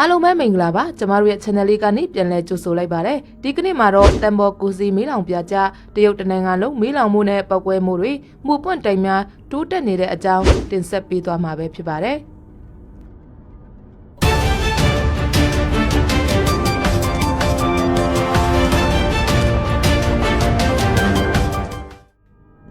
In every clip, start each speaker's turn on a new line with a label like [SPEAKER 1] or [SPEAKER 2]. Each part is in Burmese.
[SPEAKER 1] အားလုံးပဲမင်္ဂလာပါကျမတို့ရဲ့ channel လေးကနေပြန်လည်ကြိုဆိုလိုက်ပါတယ်ဒီကနေ့မှာတော့တန်ဘော်ကူစီမီးလောင်ပြကြတရုတ်တနင်္ဂနွေလုံးမီးလောင်မှုနဲ့ပောက်ကွဲမှုတွေမှုပွင့်တိုင်များတိုးတက်နေတဲ့အကြောင်းတင်ဆက်ပေးသွားမှာပဲဖြစ်ပါတယ်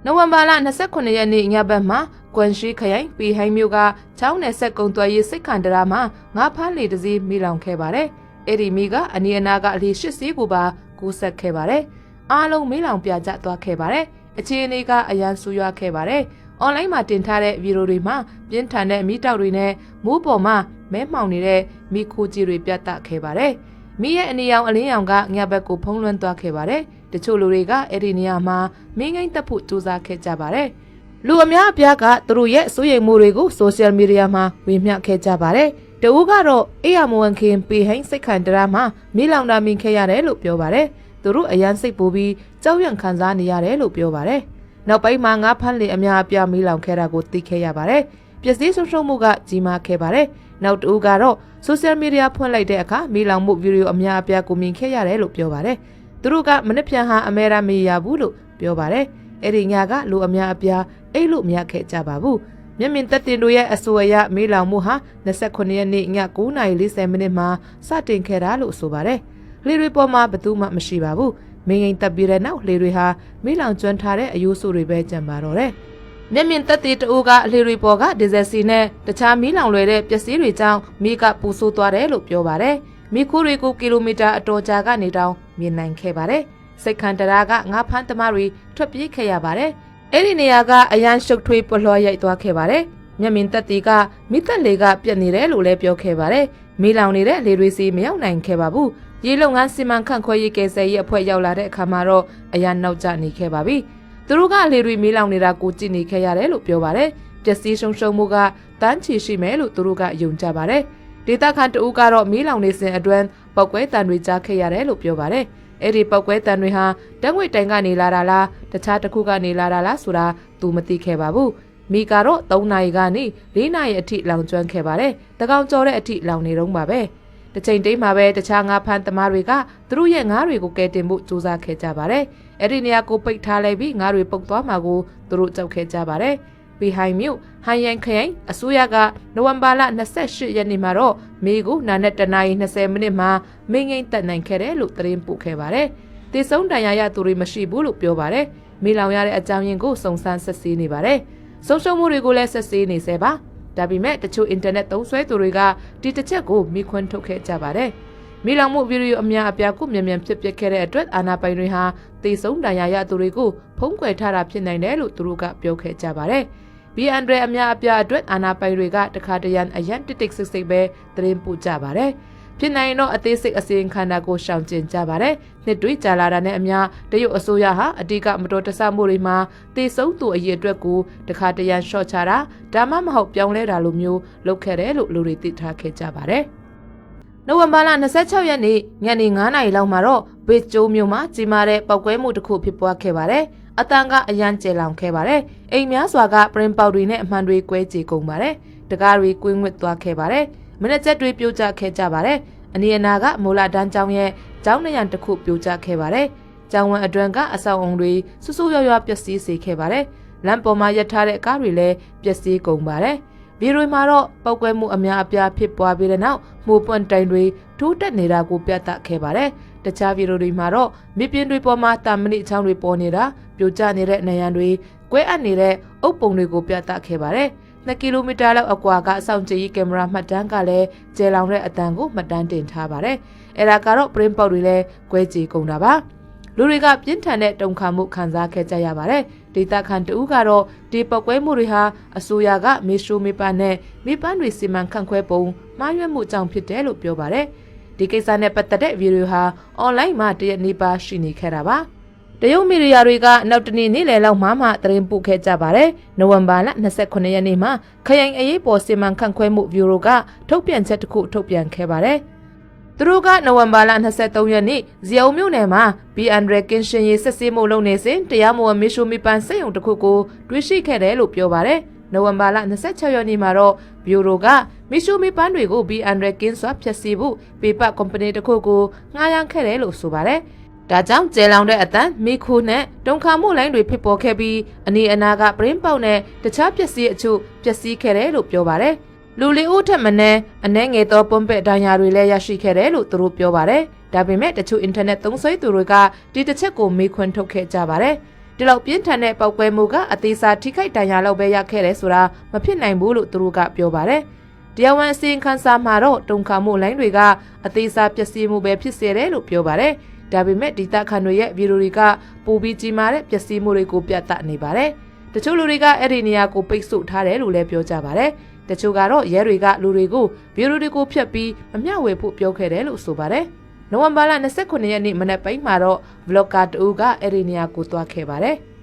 [SPEAKER 1] နိုဝင်ဘာလ29ရက်နေ့ညဘက်မှာကွမ်ရှိခရိုင်ပီဟိုင်းမြို့ကချောင်းနယ်ဆက်ကုံသွဲရေးစိတ်ခံတရာမှာငါးဖမ်းလေတစ်စီးမိလောင်ခဲ့ပါတယ်။အဲ့ဒီမိကအနီအနာကအလီ၈စီးကိုပါကူးဆက်ခဲ့ပါတယ်။အားလုံးမိလောင်ပြကြသွားခဲ့ပါတယ်။အခြေအနေကအရန်ဆူရွားခဲ့ပါတယ်။ online မှာတင်ထားတဲ့ဗီဒီယိုတွေမှာပြင်းထန်တဲ့မိတောက်တွေနဲ့မိုးပေါ်မှာမဲမှောင်နေတဲ့မိခိုးကြီးတွေပြတ်တက်ခဲ့ပါတယ်။မိရဲ့အနေရောင်အလင်းရောင်ကညဘက်ကိုဖုံးလွှမ်းသွားခဲ့ပါတယ်။ တချို့လူတွေကအဲ့ဒီနေရာမှာမင်းငိမ့်တက်ဖို့ကြိုးစားခဲ့ကြပါတယ်။လူအများအပြားကသူတို့ရဲ့စိုးရိမ်မှုတွေကို social media မှာဝေမျှခဲ့ကြပါတယ်။တဦးကတော့အေးရမဝန်ခင်ပေဟိန်းစိတ်ခံတရာမှာမိလောင်တာမြင်ခဲ့ရတယ်လို့ပြောပါတယ်။သူတို့အရန်စိတ်ပူပြီးကြောက်ရွံ့ခံစားနေရတယ်လို့ပြောပါတယ်။နောက်ပိုင်းမှာငါးဖမ်းလေအများအပြားမိလောင်ခဲ့တာကိုသိခဲ့ရပါတယ်။ပျက်စီးဆုံးရှုံးမှုကကြီးမားခဲ့ပါတယ်။နောက်တဦးကတော့ social media ဖွင့်လိုက်တဲ့အခါမိလောင်မှုဗီဒီယိုအများအပြားကိုမြင်ခဲ့ရတယ်လို့ပြောပါတယ်။ သူတို့ကမနစ်ပြန်ဟာအမေရာမေးရဘူးလို့ပြောပါတယ်။အဲ့ဒီညကလူအများအပြားအိတ်လို့မရခဲ့ကြပါဘူး။မျက်မြင်သက်တင်တို့ရဲ့အဆိုအရမေးလောင်မှုဟာ29ရက်နေ့ည9:40မိနစ်မှာစတင်ခဲ့တာလို့ဆိုပါတယ်။လေတွေပေါ်မှာဘယ်သူမှမရှိပါဘူး။မင်းငိန်တက်ပြီးတဲ့နောက်လေတွေဟာမေးလောင်ကျွမ်းထားတဲ့အယိုးစုတွေပဲကြံပါတော့တယ်။မျက်မြင်သက်သေတအိုးကအလေတွေပေါ်ကဒီဇယ်စီနဲ့တခြားမီးလောင်လွယ်တဲ့ပစ္စည်းတွေကြောင့်မိကပူဆိုးသွားတယ်လို့ပြောပါတယ်။မိခိုးတွေကိုကီလိုမီတာအတော်ကြာကနေတောင် မြင်နိုင်ခဲ့ပါတယ်။စိတ်ခံတရာကငါးဖမ်းသမားတွေထွက်ပြေးခဲ့ရပါတယ်။အဲ့ဒီနေရာကအရန်ရှုပ်ထွေးပလွှားရိုက်သွားခဲ့ပါတယ်။မျက်မြင်သက်သေကမိသက်လေကပြက်နေတယ်လို့လည်းပြောခဲ့ပါတယ်။မီးလောင်နေတဲ့လေတွေစီမရောက်နိုင်ခဲ့ပါဘူး။ရေလုံငန်းစီမံခန့်ခွဲရေးကယ်ဆယ်ရေးအဖွဲ့ရောက်လာတဲ့အခါမှာတော့အရန်နောက်ကျနေခဲ့ပါပြီ။သူတို့ကလေတွေမီးလောင်နေတာကိုကြည့်နေခဲ့ရတယ်လို့ပြောပါတယ်။ပျက်စီးရှုံရှုံမှုကတန်းချီရှိမယ်လို့သူတို့ကယုံကြပါတယ်။ဒေတာခန်တဦးကတော့မီးလောင်နေစဉ်အတွင်း ပောက်ကွဲတံတွေကြားခဲ့ရတယ်လို့ပြောပါတယ်။အဲ့ဒီပောက်ကွဲတံတွေဟာတန်းငွေတိုင်ကနေလာတာလားတခြားတစ်ခုကနေလာတာလားဆိုတာသူမသိခဲ့ပါဘူး။မိကတော့3နာရီကနေ4နာရီအထိလောင်ကျွမ်းခဲ့ပါတယ်။တကောင်ကျော်တဲ့အထိလောင်နေတော့ပါပဲ။တစ်ချိန်တိတ်မှာပဲတခြားငါးဖမ်းသမားတွေကသူတို့ရဲ့ငါးတွေကိုကယ်တင်ဖို့ကြိုးစားခဲ့ကြပါတယ်။အဲ့ဒီနေရာကိုပိတ်ထားလိုက်ပြီးငါးတွေပုတ်သွားမှာကိုသူတို့ကြောက်ခဲ့ကြပါတယ်။ ဘီဟိုင်မြို့ဟန်ယန်ခရိုင်အစိုးရကနိုဝင်ဘာလ28ရက်နေ့မှာတော့မေကိုနာနဲ့တနာရီ20မိနစ်မှာမင်းငိမ့်တက်နိုင်ခဲ့တယ်လို့သတင်းပို့ခဲ့ပါတယ်။တေဆုံးတန်ရာရသူတွေမရှိဘူးလို့ပြောပါတယ်။မေလောင်ရတဲ့အကြောင်းရင်းကိုစုံစမ်းစစ်ဆေးနေပါတယ်။ဆုံးရှုံးမှုတွေကိုလည်းစစ်ဆေးနေဆဲပါ။ဒါပေမဲ့တချို့အင်တာနက်သုံးစွဲသူတွေကဒီတစ်ချက်ကိုမိခွန်းထုတ်ခဲ့ကြပါတယ်။မိလောင်မှုဗီဒီယိုအများအပြားကိုမြန်မြန်ဖြစ်ပျက်ခဲ့တဲ့အတွက်အာနာပိုင်တွေဟာတေဆုံးတန်ရာရသူတွေကိုဖုံးကွယ်ထားတာဖြစ်နိုင်တယ်လို့သူတို့ကပြောခဲ့ကြပါတယ်။ BN တွေအများအပြားအတွက်အာနာပိုင်တွေကတခါတရံအရန်တစ်တစ်စိတ်စိတ်ပဲသတင်းပို့ကြပါတယ်။ဖြစ်နိုင်တော့အသေးစိတ်အစီရင်ခံတာကိုရှောင်ကျဉ်ကြပါတယ်။နှစ်တွေကြာလာတာနဲ့အမျှတရုတ်အစိုးရဟာအတိကမတော်တဆမှုတွေမှာတေဆုံးသူအရေးအတွက်ကိုတခါတရံရှော့ချတာဒါမှမဟုတ်ပြောင်းလဲတာလိုမျိုးလုပ်ခဲ့တယ်လို့လူတွေသိထားခဲ့ကြပါတယ်။နိုဝင်ဘာလ26ရက်နေ့ညနေ9:00နာရီလောက်မှာတော့ဘေကျိုးမြို့မှာကြီးမားတဲ့ပောက်ကွဲမှုတစ်ခုဖြစ်ပွားခဲ့ပါတယ်။ အတန်ကအရန်ကျဲလောင်ခဲ့ပါတယ်။အိမ်များစွာကပရင်ပေါက်တွေနဲ့အမှန်တွေကွဲကြေကုန်ပါတယ်။တကားတွေကွင်းငွတ်သွားခဲ့ပါတယ်။မနေ့ကျက်တွေပြိုကျခဲ့ကြပါတယ်။အနီအနာကမိုလာတန်းကျောင်းရဲ့ကျောင်းနေရန်တစ်ခုပြိုကျခဲ့ပါတယ်။ကျောင်းဝန်းအတွင်းကအဆောက်အုံတွေဆူဆူရွရွပျက်စီးစေခဲ့ပါတယ်။လမ်းပေါ်မှာရပ်ထားတဲ့ကားတွေလည်းပျက်စီးကုန်ပါတယ်။ဗီဒီယိုမှာတော့ပောက်ကွဲမှုအများအပြားဖြစ်ပွားပြီးတဲ့နောက်မှုပွန့်တိုင်တွေထိုးတက်နေတာကိုပြသခဲ့ပါတယ်။ တခြားဗီဒီယိုတွေမှာတော့မြပြင်းတွေပေါ်မှာတာမဏိအချောင်းတွေပေါ်နေတာပြိုကျနေတဲ့နေရန်တွေကွဲအပ်နေတဲ့အုပ်ပုံတွေကိုပြသခဲ့ပါတယ်။2ကီလိုမီတာလောက်အကွာကအဆောင်ကြည့်ကင်မရာမှတ်တမ်းကလည်းကျဲလောင်တဲ့အတန်ကိုမှတ်တမ်းတင်ထားပါတယ်။အဲ့ဒါကတော့ print ပေါက်တွေလည်းကွဲကြေကုန်တာပါ။လူတွေကပြင်းထန်တဲ့တုန်ခါမှုခံစားခဲ့ကြရပါတယ်။ဒေတာခန်တူကတော့ဒီပောက်ကွဲမှုတွေဟာအစိုးရကမေရှိုမေပန်နဲ့မိပန်းတွေစီမံခန့်ခွဲပုံမှားယွင်းမှုကြောင့်ဖြစ်တယ်လို့ပြောပါတယ်။ ဒီကိစ္စနဲ့ပတ်သက်တဲ့ဗီဒီယိုဟာအွန်လိုင်းမှာတရက်နေပါရှိနေခဲ့တာပါ။တရုတ်မီဒီယာတွေကနောက်တနေ့နေ့လယ်လောက်မှမှသတင်းပို့ခဲ့ကြပါတယ်။နိုဝင်ဘာလ29ရက်နေ့မှာခရိုင်အရေးပေါ်စီမံခန့်ခွဲမှုဗျူရိုကထုတ်ပြန်ချက်တစ်ခုထုတ်ပြန်ခဲ့ပါတယ်။သူတို့ကနိုဝင်ဘာလ23ရက်နေ့ဇီယုံမြို့နယ်မှာ BN ရကင်းရှင်ရေးစစ်ဆေးမှုလုပ်နေစဉ်တရားမဝင်မီရှူမီပန်စိတ်ုံတစ်ခုကိုတွေးရှိခဲ့တယ်လို့ပြောပါတယ်။ နိုဝင်ဘာလ26ရက်နေ့မှာတော့ဘျူရိုကမီရှူမီပန်းတွေကို B100 ကင်းစွာဖျက်ဆီးဖို့ပေပတ်ကုမ္ပဏီတစ်ခုကိုငှားရမ်းခဲ့တယ်လို့ဆိုပါတယ်။ဒါကြောင့်ကျဲလောင်တဲ့အတန်မိခိုနဲ့တုံခါမှုလိုင်းတွေဖြစ်ပေါ်ခဲ့ပြီးအနီအနာကပရင်းပေါက်နဲ့တခြားပစ္စည်းအချို့ပျက်စီးခဲ့တယ်လို့ပြောပါတယ်။လူလေးဦးထက်မနှဲအနှဲငယ်သောပုံပက်ဒဏ်ရာတွေလည်းရရှိခဲ့တယ်လို့သူတို့ပြောပါတယ်။ဒါပေမဲ့တချို့အင်တာနက်သုံးစွဲသူတွေကဒီတစ်ချက်ကိုမေးခွန်းထုတ်ခဲ့ကြပါတယ်။ ဒီလောက်ပြင်းထန်တဲ့ပောက်ကွဲမှုကအသေးစားထိခိုက်ဒဏ်ရာလောက်ပဲရခဲ့တယ်ဆိုတာမဖြစ်နိုင်ဘူးလို့သူတို့ကပြောပါတယ်။တရားဝင်အစီရင်ခံစာမှာတော့တုံခါမှုလိုင်းတွေကအသေးစားပျက်စီးမှုပဲဖြစ်စေတယ်လို့ပြောပါတယ်။ဒါပေမဲ့ဒေသခံတွေရဲ့ဗီဒီယိုတွေကပိုပြီးကြီးမားတဲ့ပျက်စီးမှုတွေကိုပြသနေပါတယ်။တချို့လူတွေကအဲ့ဒီနေရာကိုပိတ်ဆို့ထားတယ်လို့လည်းပြောကြပါတယ်။တချို့ကတော့ရဲတွေကလူတွေကိုဗီဒီယိုတွေကိုဖျက်ပြီးအမျှဝေဖို့ပြောခဲ့တယ်လို့ဆိုပါတယ်။ နိုဝင်ဘာလ29ရက်နေ့မနက်ပိုင်းမှာတော့ vlogger တူကအဲ့ဒီနေရာကိုသွားခဲ့ပါတယ်။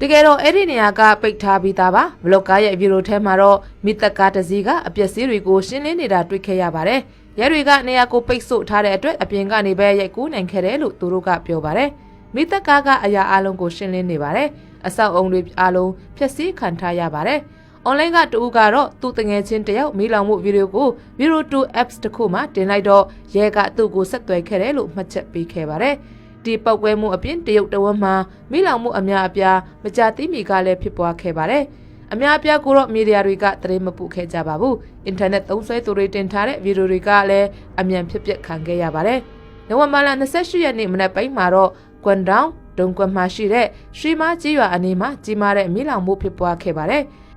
[SPEAKER 1] တကယ်တော့အဲ့ဒီနေရာကပိတ်ထားပြီးသားပါဘလော့ကားရဲ့ဗီဒီယိုထဲမှာတော့မိသက်ကားတစ်စီးကအပျက်စီးတွေကိုရှင်းလင်းနေတာတွေ့ခဲ့ရပါတယ်ရဲတွေကနေရာကိုပိတ်ဆို့ထားတဲ့အတွက်အပြင်ကနေပဲရိုက်ကူးနိုင်ခဲ့တယ်လို့သူတို့ကပြောပါတယ်မိသက်ကားကအရာအလုံးကိုရှင်းလင်းနေပါတယ်အဆောက်အုံတွေအလုံးဖျက်ဆီးခံထားရပါတယ်။ online ကတူကတော့သူ့တငယ်ချင်းတယောက်မိလောင်မှုဗီဒီယိုကို Viro 2 apps တစ်ခုမှာတင်လိုက်တော့ရဲကသူ့ကိုဆက်သွယ်ခဲ့တယ်လို့မှတ်ချက်ပေးခဲ့ပါတယ်။ဒီပောက်ကွဲမှုအပြင်တရုတ်တဝက်မှာမိလောင်မှုအများအပြားမကြသိမီကလည်းဖြစ်ပွားခဲ့ပါတယ်။အများအပြားကိုတော့မီဒီယာတွေကသတင်းမပူခဲ့ကြပါဘူး။အင်တာနက်သုံးစွဲသူတွေတင်ထားတဲ့ဗီဒီယိုတွေကလည်းအမြန်ဖြစ်ပျက်ခံခဲ့ရပါတယ်။နိုဝင်ဘာလ28ရက်နေ့မနက်ပိုင်းမှာတော့ကွမ်တောင်ဒုံကွမ်မှာရှိတဲ့ရွှေမကြီးရွာအနီးမှာကြီးမားတဲ့မိလောင်မှုဖြစ်ပွားခဲ့ပါတယ်။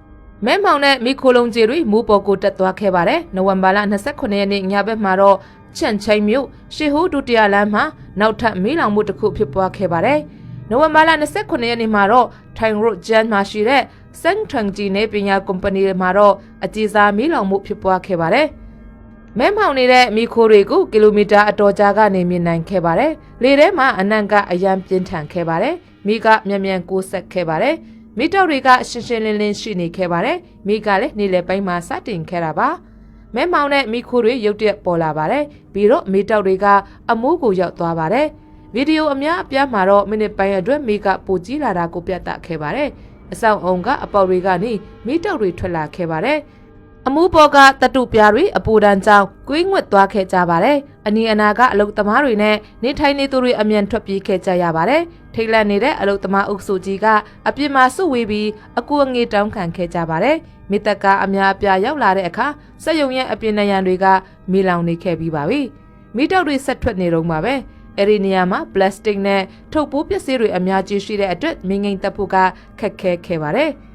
[SPEAKER 1] မဲမောင်နဲ့မိခိုလုံးကြီးတွေမူပေါ်ကိုတက်သွားခဲ့ပါတယ်။နိုဝင်ဘာလ29ရက်နေ့ညဘက်မှာတော့ချန့်ချိုင်မြို့ရှေဟိုးဒုတိယလမ်းမှာနောက်ထပ်မိလောင်မှုတစ်ခုဖြစ်ပွားခဲ့ပါတယ်။နိုဝင်ဘာလ29ရက်နေ့မှာတော့ထိုင်ရိုဂျန်မှာရှိတဲ့စန်ထန်ဂျီနေပညာကုမ္ပဏီမှာတော့အကြီးစားမိလောင်မှုဖြစ်ပွားခဲ့ပါတယ်။မဲမောင်နေတဲ့မိခိုးတွေကိုကီလိုမီတာအတော်ကြာကနေမြင်နိုင်ခဲ့ပါတယ်။လေထဲမှာအနံ့ကအရန်ပြင်းထန်ခဲ့ပါတယ်။မိကမြန်မြန်ကိုးဆက်ခဲ့ပါတယ်။ မိတောက်တွေကရှင်းရှင်းလင်းလင်းရှိနေခဲ့ပါတယ်။မိကလည်းနေလေပိုင်းမှာစတင်ခဲ့တာပါ။မဲမောင်နဲ့မိခိုးတွေရုတ်တရက်ပေါ်လာပါတယ်။ပြီးတော့မိတောက်တွေကအမိုးကိုရောက်သွားပါတယ်။ဗီဒီယိုအများအပြားမှာတော့မိနစ်ပိုင်းအတွင်းမိကပိုကြီးလာတာကိုပြသခဲ့ပါတယ်။အဆောင်အုံကအပေါက်တွေကနေမိတောက်တွေထွက်လာခဲ့ပါတယ်။အမှုပေါ်ကတတုပြားတွေအပူဒဏ်ကြောင့်ကွေးငွက်သွားခဲ့ကြပါတယ်။ အနီအနာကအလုတ်သမားတွေနဲ့နေထိုင်နေသူတွေအမြန်ထွက်ပြေးခဲ့ကြရပါတယ်။ထိတ်လန့်နေတဲ့အလုတ်သမားအုပ်စုကြီးကအပြစ်မှာစုဝေးပြီးအကူအငေတောင်းခံခဲ့ကြပါတယ်။မိသက်ကအများအပြားရောက်လာတဲ့အခါစက်ယုံရဲ့အပြင်နရံတွေကမီလောင်နေခဲ့ပြီးပါပြီ။မိတောက်တွေဆက်ထွက်နေတော့မှာပဲ။အဲဒီနေရာမှာပလတ်စတစ်နဲ့ထုတ်ပိုးပစ္စည်းတွေအများကြီးရှိတဲ့အတွက်မင်းငိမ့်တက်ဖို့ကခက်ခဲခဲ့ပါတယ်။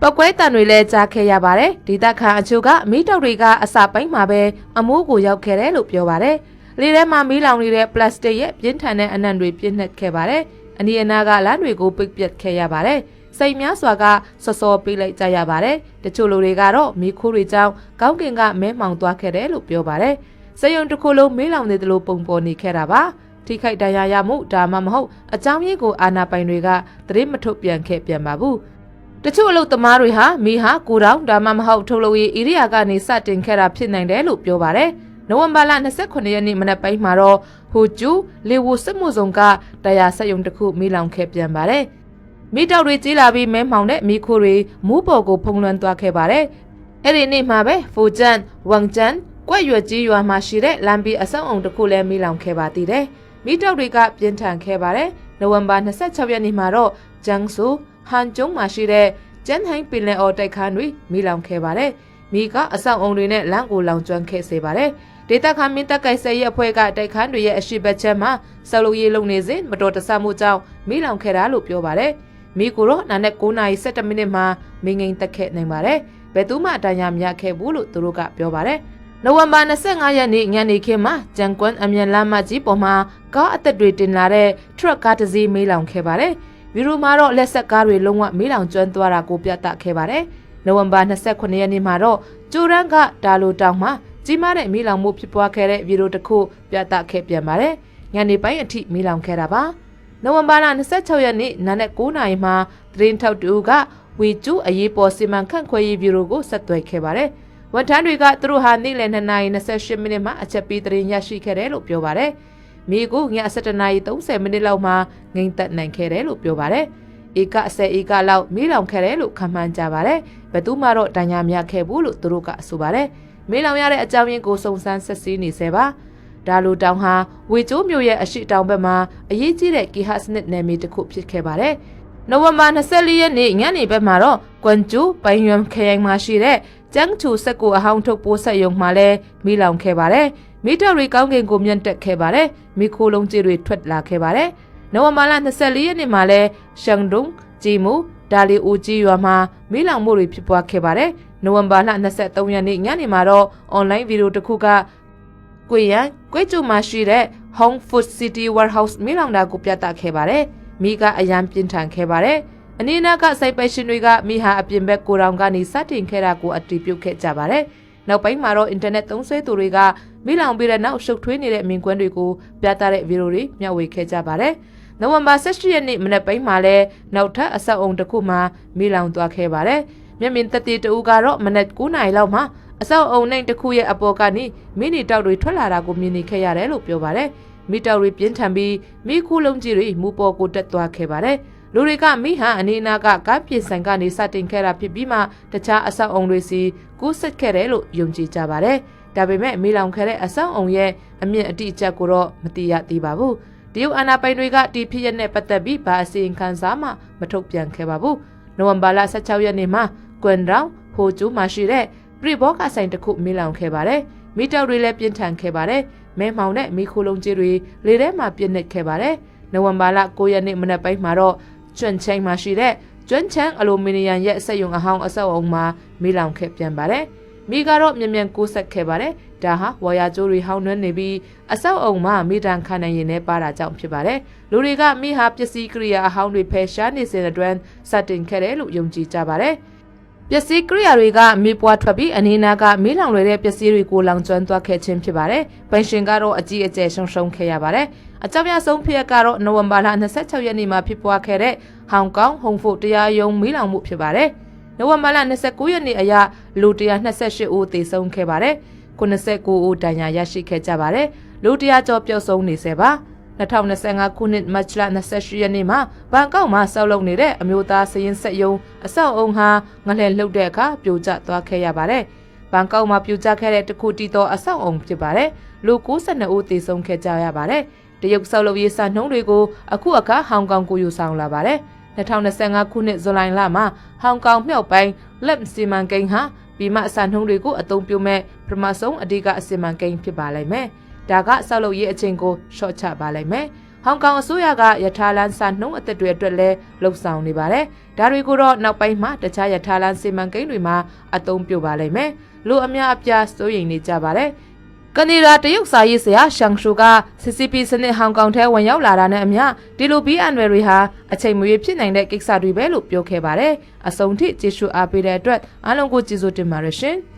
[SPEAKER 1] ပောက်ကွဲတံတွေလည်းကြားခဲ့ရပါတယ်ဒေသခံအချို့ကမီးတောက်တွေကအစာပိုင်းမှာပဲအမိုးကိုရောက်ခဲ့တယ်လို့ပြောပါတယ်လေထဲမှာမီးလောင်နေတဲ့ပလတ်စတစ်ရဲ့ပြင်းထန်တဲ့အနံ့တွေပြင်းနှက်ခဲ့ပါတယ်အနီးအနားကလမ်းတွေကိုပိတ်ပစ်ခဲ့ရပါတယ်စိတ်များစွာကစောစောပေးလိုက်ကြရပါတယ်တချို့လူတွေကတော့မီးခိုးတွေကြောင့်ကောင်းကင်ကမဲမှောင်သွားခဲ့တယ်လို့ပြောပါတယ်စက်ရုံတစ်ခုလုံးမီးလောင်နေတယ်လို့ပုံပေါ်နေခဲ့တာပါထိခိုက်ဒဏ်ရာရမှုဒါမှမဟုတ်အကြောင်းရင်းကိုအာနာပိုင်တွေကသတင်းမထုတ်ပြန်ခဲ့ပြန်ပါဘူး တချို့အလုပ်သမားတွေဟာမီးဟာကိုတောင်ဒါမှမဟုတ်ထုတ်လုပ်ရေးဧရိယာကနေစတင်ခဲ့တာဖြစ်နိုင်တယ်လို့ပြောပါတယ်။နိုဝင်ဘာလ29ရက်နေ့မနက်ပိုင်းမှာတော့ဟိုကျူလေဝစစ်မှုဆောင်ကတရားဆက်ယုံတစ်ခုမီးလောင်ခဲ့ပြန်ပါတယ်။မီးတောက်တွေကြီးလာပြီးမဲမှောင်တဲ့မီးခိုးတွေမူးပေါ်ကိုဖုံးလွှမ်းသွားခဲ့ပါတယ်။အဲ့ဒီနေ့မှာပဲဖိုဂျန်ဝမ်ဂျန်ကွက်ရွက်ကြီးရွာမှာရှိတဲ့လမ်ဘီအဆောက်အုံတစ်ခုလည်းမီးလောင်ခဲ့ပါသေးတယ်။မီးတောက်တွေကပြင်းထန်ခဲ့ပါတယ်။နိုဝင်ဘာ26ရက်နေ့မှာတော့ဂျန်ဆူ ဟန်ကျုံမှာရှိတဲ့ကျန်းဟိုင်းပင်လယ်အော်တိုက်ခန်းတွေမိလောင်ခဲ့ပါတယ်။မိကအဆောက်အုံတွေနဲ့လမ်းကိုလောင်ကျွမ်းခဲ့စေပါတယ်။ဒေတာခမင်းတက်ကိုက်ဆယ်ရဲ့အဖွဲ့ကတိုက်ခန်းတွေရဲ့အရှိတ်ချက်မှာဆောက်လုပ်ရေးလုပ်နေစဉ်မတော်တဆမှုကြောင့်မိလောင်ခဲ့တာလို့ပြောပါတယ်။မိကိုတော့နာနဲ့9:17မိနစ်မှာမင်းငိန်တက်ခဲ့နိုင်ပါတယ်။ဘယ်သူမှတန်ရာမရခဲ့ဘူးလို့သူတို့ကပြောပါတယ်။နိုဝင်ဘာ25ရက်နေ့ညနေခင်းမှာဂျန်ကွမ်အမြန်လမ်းမကြီးပေါ်မှာကားအသက်တွေတင်လာတဲ့ထရက်ကားတစ်စီးမေးလောင်ခဲ့ပါတယ်။ ဗီဒီယိုမှာတော့လက်ဆက်ကားတွေလုံးဝမေးလောင်ကျွမ်းသွားတာကိုပြသခဲ့ပါတယ်။နိုဝင်ဘာ29ရက်နေ့မှာတော့ကျိုရန်ကဒါလိုတောင်မှာကြီးမားတဲ့မေးလောင်မှုဖြစ်ပွားခဲ့တဲ့ဗီဒီယိုတစ်ခုပြသခဲ့ပြန်ပါတယ်။ညနေပိုင်းအထိမေးလောင်ခဲ့တာပါ။နိုဝင်ဘာလ26ရက်နေ့နာနဲ့9နာရီမှာသတင်းထောက်တူကဝီကျူအရေးပေါ်စီမံခန့်ခွဲရေးဗီဒီယိုကိုဆက်သွယ်ခဲ့ပါတယ်။ဝန်ထမ်းတွေကသူတို့ဟာနေ့လယ်2နာရီ28မိနစ်မှာအချက်ပေးသတင်းရရှိခဲ့တယ်လို့ပြောပါတယ်။ မိကိုည7:30မိနစ်လောက်မှာငိမ့်သက်နိုင်ခဲ့တယ်လို့ပြောပါတယ်။ဧက10ဧကလောက်မီးလောင်ခဲ့တယ်လို့ခန့်မှန်းကြပါတယ်။ဘယ်သူမှတော့တန်ညာမြခဲ့ဘူးလို့သူတို့ကဆိုပါတယ်။မီးလောင်ရတဲ့အကြောင်းရင်းကိုစုံစမ်းစစ်ဆေးနေစေပါ။ဒါလိုတောင်ဟာဝေကျိုးမြို့ရဲ့အရှိတောင်ဘက်မှာအရေးကြီးတဲ့ကီဟစနစ်နယ်မြေတစ်ခုဖြစ်ခဲ့ပါတယ်။နိုဝင်ဘာ24ရက်နေ့ညနေဘက်မှာတော့ကွမ်ကျူပိုင်ယွမ်ခရိုင်မှာရှိတဲ့ကျန်းချူစက်ကိုအဟောင်းထုတ်ပိုးဆက်ယုံမှာလဲမီးလောင်ခဲ့ပါတယ်။ မီတာရီကောင်းကင်ကိုမြင့်တက်ခဲ့ပါတယ်။မီခိုလုံးကြီးတွေထွက်လာခဲ့ပါတယ်။နိုဝင်ဘာလ24ရက်နေ့မှာလဲရှန်ဒုံဂျီမူဒါလီအိုဂျီရွာမှာမီးလောင်မှုတွေဖြစ်ပွားခဲ့ပါတယ်။နိုဝင်ဘာလ23ရက်နေ့ညနေမှာတော့အွန်လိုင်းဗီဒီယိုတစ်ခုကကွေရန်ကွေကျူမှာရှိတဲ့ Home Food City Warehouse မီးလောင်တာကိုပြသခဲ့ပါတယ်။မီးကအရန်ပြင်းထန်ခဲ့ပါတယ်။အနည်းနာကစိုက်ပိုက်ရှင်တွေကမိဟာအပြင်ဘက်ကိုရောင်ကနေစတင်ခဲ့တာကိုအတည်ပြုခဲ့ကြပါတယ်။ နောက်ပိုင်းမှာတော့အင်တာနက်သုံးစွဲသူတွေကမိလောင်ပြီးတဲ့နောက်ရှုပ်ထွေးနေတဲ့မြင်ကွင်းတွေကိုပြသတဲ့ဗီဒီယိုတွေမျှဝေခဲ့ကြပါတယ်။နိုဝင်ဘာ18ရက်နေ့မနက်ပိုင်းမှာလည်းနောက်ထပ်အဆောက်အုံတစ်ခုမှာမိလောင်သွားခဲ့ပါတယ်။မျက်မြင်သက်သေတဦးကတော့မနက်9:00နာရီလောက်မှာအဆောက်အုံနှိမ်တစ်ခုရဲ့အပေါ်ကနေမိနီတောက်တွေထွက်လာတာကိုမြင်နေခဲ့ရတယ်လို့ပြောပါတယ်။မိတောက်တွေပြင်းထန်ပြီးမိခုလုံးကြီးတွေမူပေါ်ကိုတက်သွားခဲ့ပါတယ်။ လူတွေကမိဟန်အနေနာကကားပြေဆိုင်ကနေစတင်ခဲ့တာဖြစ်ပြီးမှတခြားအဆောက်အုံတွေစီကူးဆက်ခဲ့တယ်လို့ယုံကြည်ကြပါတယ်။ဒါပေမဲ့မိလောင်ခဲ့တဲ့အဆောက်အုံရဲ့အမြင့်အတိအကျကိုတော့မသိရသေးပါဘူး။တရုတ်အာဏာပိုင်တွေကဒီဖြစ်ရတဲ့ပတ်သက်ပြီးဘာအစီရင်ခံစာမှမထုတ်ပြန်ခဲ့ပါဘူး။နိုဝင်ဘာလ16ရက်နေ့မှာကွမ်ဒေါင်ဟိုကျူးမှာရှိတဲ့ပြိဘောကဆိုင်တစ်ခုမိလောင်ခဲ့ပါတယ်။မိတောက်တွေလည်းပြင်းထန်ခဲ့ပါတယ်။မဲမှောင်တဲ့မိခိုးလုံးကြီးတွေလေထဲမှာပြင်းနေခဲ့ပါတယ်။နိုဝင်ဘာလ9ရက်နေ့မနက်ပိုင်းမှာတော့ ကျွန်းချင်းမှာရှိတဲ့ကျွန်းချန်အလူမီနီယံရဲ့စက်ရုံအဟောင်းအဆောက်အုံမှာမိလောင်ခဲ့ပြန်ပါတယ်။မိကတော့မြန်မြန်ကိုးဆက်ခဲ့ပါတယ်။ဒါဟာဝါယာကျိုးတွေဟောင်းနှွမ်းနေပြီးအဆောက်အုံမှာမိတန်ခနိုင်ရင်နဲ့ပါတာကြောင့်ဖြစ်ပါတယ်။လူတွေကမိဟာပစ္စည်းကိရိယာအဟောင်းတွေဖယ်ရှားနေစဉ်အတွင်းစတင်ခဲ့တယ်လို့ယုံကြည်ကြပါတယ်။ ပစ္စည်းကိရိယာတွေကမြေပွားထွက်ပြီးအနီးနားကမီးလောင်လွယ်တဲ့ပစ္စည်းတွေကိုလောင်ကျွမ်းသွားခဲ့ခြင်းဖြစ်ပါတယ်။ပင်ရှင်ကတော့အကြီးအကျယ်ရှုံရှုံခဲ့ရပါတယ်။အကြောင်းပြဆုံးဖြစ်ကတော့နိုဝင်ဘာလ26ရက်နေ့မှာဖြစ်ပွားခဲ့တဲ့ဟောင်ကောင်ဟုံဖို့တရားရုံးမီးလောင်မှုဖြစ်ပါတယ်။နိုဝင်ဘာလ29ရက်နေ့အရလူ128ဦးသေဆုံးခဲ့ပါတယ်။89ဦးဒဏ်ရာရရှိခဲ့ကြပါတယ်။လူ100ကျော်ပျောက်ဆုံးနေစေပါ။ 2025ခုနှစ်မတ်လ28ရက်နေ့မှာဘန်ကောက်မှာဆောက်လုပ်နေတဲ့အမျိုးသားစရင်ဆက်ယုံအဆောက်အုံဟာငလှည့်လှုပ်တဲ့အခါပြိုကျသွားခဲ့ရပါတယ်။ဘန်ကောက်မှာပြိုကျခဲ့တဲ့တခုတီတော်အဆောက်အုံဖြစ်ပါတယ်။လူ92ဦးသေဆုံးခဲ့ကြရပါတယ်။တရုတ်ဆောက်လုပ်ရေးစံနှုန်းတွေကိုအခုအခါဟောင်ကောင်ကိုယူဆောင်လာပါတယ်။2025ခုနှစ်ဇူလိုင်လမှာဟောင်ကောင်မြောက်ပိုင်းလက်စီမန်ကိန်းဟာပြီးမှအစံနှုန်းတွေကိုအသုံးပြုမဲ့ပထမဆုံးအဓိကအစီမံကိန်းဖြစ်ပါလိမ့်မယ်။ ဒါကဆောက်လုပ်ရေးအချိန်ကိုရှော့ချပါလိုက်မယ်။ဟောင်ကောင်အစိုးရကယထာလန်စာနှုံးအသက်တွေအတွက်လည်းလှုပ်ဆောင်နေပါတယ်။ဒါတွေကိုတော့နောက်ပိုင်းမှာတခြားယထာလန်စီမံကိန်းတွေမှာအသုံးပြုပါလိမ့်မယ်။လူအများအပြားစိုးရိမ်နေကြပါတယ်။ကနေဒါတရုတ်စာရေးဆရာရှန်ရှူက CCP စနစ်ဟောင်ကောင်ထဲဝင်ရောက်လာတာနဲ့အမျှဒီလိုဘီအန်ဝယ်တွေဟာအချိန်မရွေးဖြစ်နိုင်တဲ့ကိစ္စတွေပဲလို့ပြောခဲ့ပါတယ်။အစုံထိကျေးဇူးအားပေးတဲ့အတွက်အားလုံးကိုကျေးဇူးတင်ပါတယ်ရှင်။